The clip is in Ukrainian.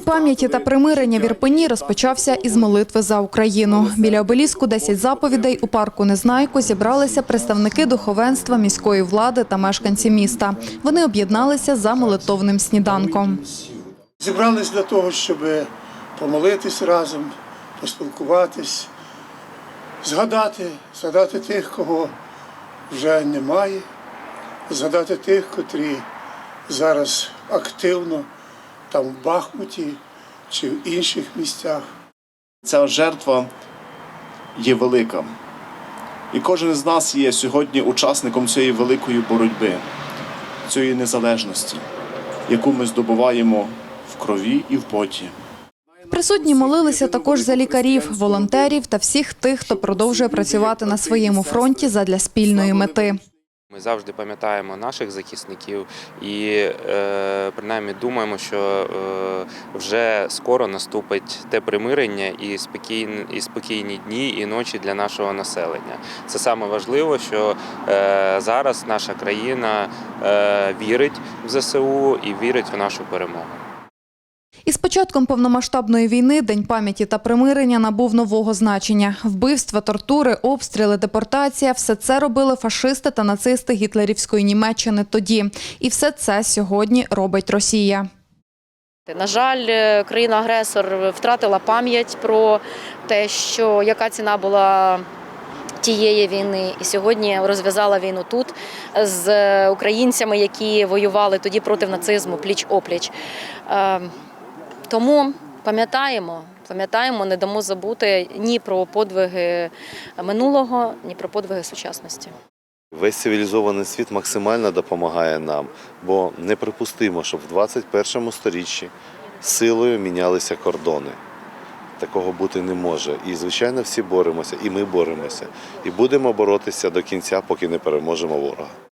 День пам'яті та примирення в Ірпені розпочався із молитви за Україну. Біля обеліску 10 заповідей у парку Незнайко зібралися представники духовенства, міської влади та мешканці міста. Вони об'єдналися за молитовним сніданком. Зібрались для того, щоб помолитись разом, поспілкуватись, згадати, згадати тих, кого вже немає, згадати тих, котрі зараз активно там в Бахмуті чи в інших місцях. Ця жертва є велика. І кожен з нас є сьогодні учасником цієї великої боротьби, цієї незалежності, яку ми здобуваємо в крові і в поті. Присутні молилися також за лікарів, волонтерів та всіх тих, хто продовжує працювати на своєму фронті задля спільної мети. Ми завжди пам'ятаємо наших захисників і е, принаймні думаємо, що е, вже скоро наступить те примирення і спокійні, і спокійні дні і ночі для нашого населення. Це саме важливо, що е, зараз наша країна е, вірить в ЗСУ і вірить в нашу перемогу. Із початком повномасштабної війни День пам'яті та примирення набув нового значення. Вбивства, тортури, обстріли, депортація – все це робили фашисти та нацисти гітлерівської Німеччини тоді. І все це сьогодні робить Росія. На жаль, е, країна-агресор втратила пам'ять про те, що яка ціна була тієї війни, і сьогодні розв'язала війну тут з українцями, які воювали тоді проти нацизму пліч опліч. Тому пам'ятаємо, пам'ятаємо, не дамо забути ні про подвиги минулого, ні про подвиги сучасності. Весь цивілізований світ максимально допомагає нам, бо неприпустимо, щоб в 21 сторіччі силою мінялися кордони. Такого бути не може. І, звичайно, всі боремося, і ми боремося. І будемо боротися до кінця, поки не переможемо ворога.